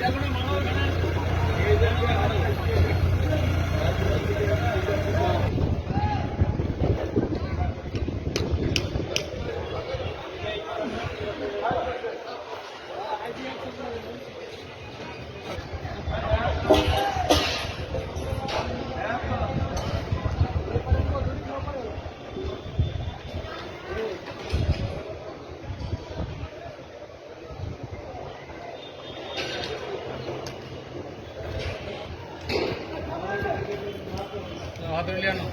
¿Qué? Adriano.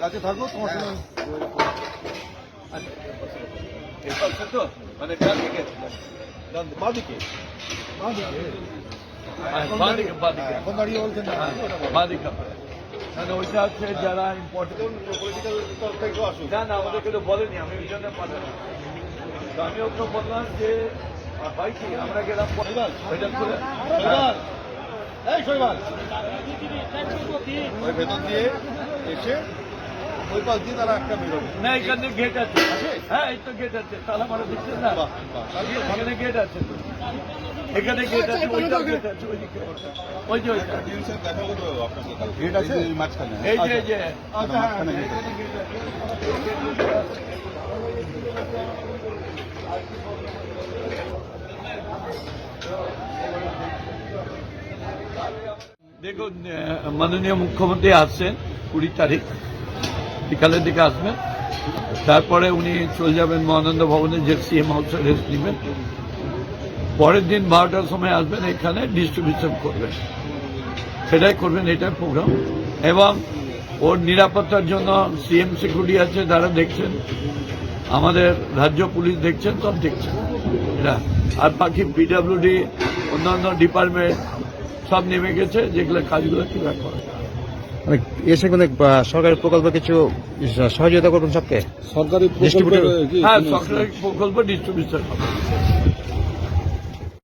কাছে থাকো তোমার সঙ্গে এপাশে তো মানে ডান দিকে। বাদিকে হ্যাঁ, বাঁ দিকে বাঁ দিকে। এখন দাঁড়িয়ে বলছেন বাঁ দিকে মানে ওইটা হচ্ছে যারা ইম্পর্টেন্ট পলিটিক্যাল তরফ থেকেও আসুক। না না আমাদেরকে তো বলেনি আমি ওই জন্য পাঠালাম। তো আমি ওকে বললাম যে ভাই কি আমরা গেলাম এই শৈবাল। ওই ভেতর দিয়ে এসে ওই পাশ দিয়ে তারা একটা বেরোবে। না এখানে গেট আছে। হ্যাঁ এই তো গেট আছে। তালা মারা দিচ্ছে না। এখানে গেট আছে। এখানে গেট আছে ওইটা গেট আছে ওইদিকে। ওই যে ওইটা। গেট আছে? এই মাঝখানে। এই যে এই যে। আচ্ছা, মাঝখানে গেট আছে। এখানে গেট আছে দেখুন মাননীয় মুখ্যমন্ত্রী আসছেন কুড়ি তারিখ। বিকালের দিকে আসবেন। তারপরে উনি চলে যাবেন মহানন্দ ভবনে যে সিএম হাউসে রেস্ট নেবেন। পরের দিন বারোটার সময় আসবেন এখানে ডিস্ট্রিবিউশন করবেন। সেটাই করবেন, এটাই প্রোগ্রাম এবং ওর নিরাপত্তার জন্য সিএম সিকিউরিটি আছে, তারা দেখছেন। আমাদের রাজ্য পুলিশ দেখছেন, সব দেখছেন। এটা। আর বাকি পিডাব্লিউডি অন্যান্য ডিপার্টমেন্ট সব নেমে গেছে যেগুলো কাজগুলো কীভাবে করা। মানে এসে মানে সরকারি প্রকল্প কিছু সহযোগিতা করবেন সবকে? সরকারি কি? হ্যাঁ সরকারি প্রকল্প ডিস্ট্রিবিউশন হবে।